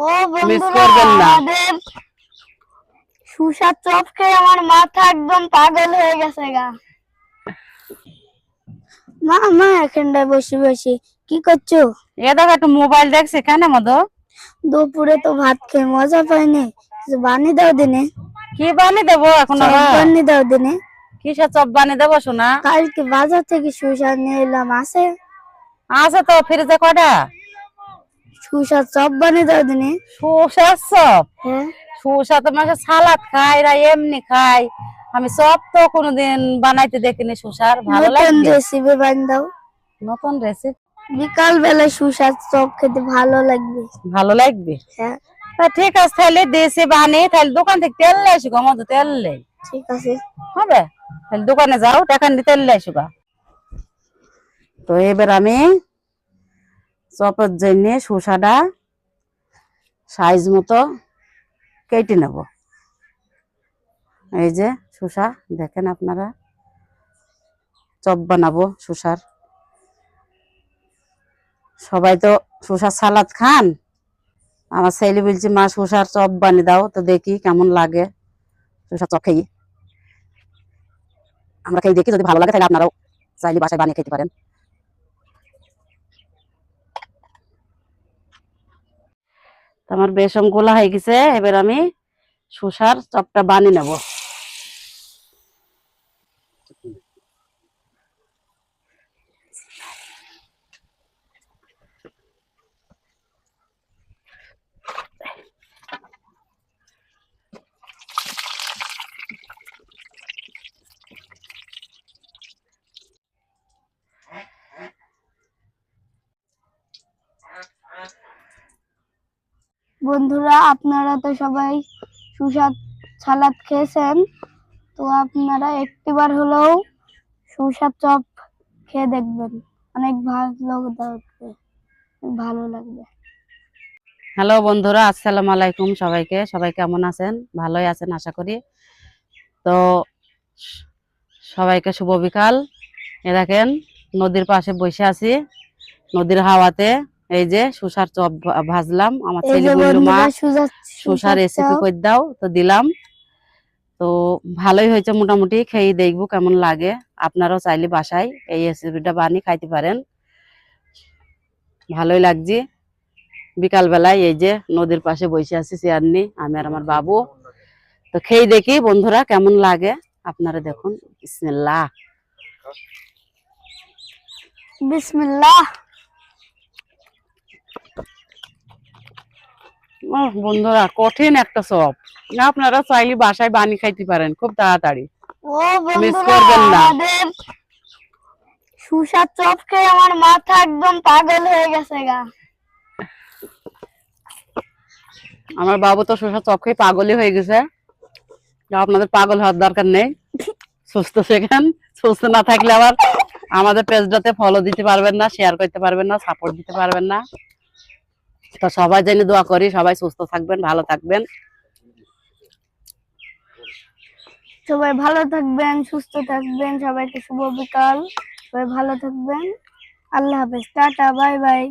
ও করবেন না। সুসার চপ খেয়ে আমার মাথা একদম পাগল হয়ে গেছে গা। মা মা এখানটায় বসে বসে। কি করছ? এ দেখো একটু মোবাইল দেখছি কেন মধু। দুপুরে তো ভাত খেয়ে মজা পাইনি। কিছু বানিয়ে দাও দিনে। কি বানিয়ে দেবো এখন বানিয়ে দাও দিনে। কিসের চপ বানিয়ে দেবো শোনা কালকে বাজার থেকে সুসার নিয়ে এলাম আছে? আছে তো ফ্রিজে কটা সুসার চপ বানিয়ে দাও দিনে। শসার চপ? হ্যাঁ। শসা তো সালাদ খায় এরা এমনি খায়। আমি চপ তো কোনোদিন বানাইতে দেখিনি শসার ভালো নতুন রেসিপি বানিয়ে দাও। নতুন রেসিপি বিকাল বেলায় সুসার চপ খেতে ভালো লাগবে। ভালো লাগবে? হ্যাঁ। তা ঠিক আছে তাহলে দেশে বানিয়ে তাহলে দোকান থেকে তেল লে আসুক আমাদের তেল লে ঠিক আছে। হবে? তাহলে দোকানে যাও টাকা নিয়ে তেল লে আসুক তো এবার আমি চপের জন্য শসাটা সাইজ মতো কেটে নেব। এই যে শসা, দেখেন আপনারা। চপ বানাবো শসার। সবাই তো শসার সালাদ খান। আমার ছেলে বলছে, মা, শসার চপ বানিয়ে দাও তো দেখি কেমন লাগে। শসার চপ খেয়ে আমরা খেয়ে দেখি, যদি ভালো লাগে তাহলে আপনারাও চাইলে বাসায় বানিয়ে খেতে পারেন। আমার বেসম গোলা হয়ে গেছে এবার আমি শসার চপটা বানিয়ে নেব। বন্ধুরা, আপনারা তো সবাই সুস্বাদ সালাদ খেয়েছেন। তো আপনারা একটিবার হলেও সুস্বাদ চপ খেয়ে দেখবেন। অনেক ভালো লাগবে ভালো লাগবে। হ্যালো বন্ধুরা, আসসালামু আলাইকুম সবাইকে। সবাই কেমন আছেন? ভালোই আছেন, আশা করি। তো সবাইকে শুভ বিকাল। এ দেখেন, নদীর পাশে বসে আছি, নদীর হাওয়াতে। এই যে সুসার চপ ভাজলাম। আমার ছেলে বলল মা শসা রেসিপি। করে দাও? তো দিলাম। তো ভালোই হয়েছে মোটামুটি খেয়ে দেখব কেমন লাগে। আপনারাও চাইলে বাসায় এই রেসিপিটা বানিয়ে খাইতে পারেন। ভালোই লাগছে। বিকাল বেলায় এই যে নদীর পাশে বসে আছি চেয়ার নিয়ে আমি আর আমার বাবু। তো খেয়ে দেখি বন্ধুরা কেমন লাগে। আপনারা দেখুন। বিসমিল্লাহ। বিসমিল্লাহ। বন্ধুরা কঠিন একটা না আপনারা চাইলে বাসায় বানিয়ে খাইতে পারেন খুব তাড়াতাড়ি। ও করবেন না। আমাদের চপ খেয়ে আমার মাথা একদম পাগল হয়ে গেছে গা। আমার বাবু তো শসা চপ খেয়ে পাগলই হয়ে গেছে। আপনাদের পাগল হওয়ার দরকার নেই। সুস্থ শেখেন সুস্থ না থাকলে আবার আমাদের পেজটাতে ফলো দিতে পারবেন না শেয়ার করতে পারবেন না সাপোর্ট দিতে পারবেন না। তো সবাই জেনে দোয়া করি, সবাই সুস্থ থাকবেন, ভালো থাকবেন। সবাই ভালো থাকবেন, সুস্থ থাকবেন, সবাইকে শুভ বিকাল। সবাই ভালো থাকবেন। আল্লাহ হাফেজ, টাটা, বাই বাই।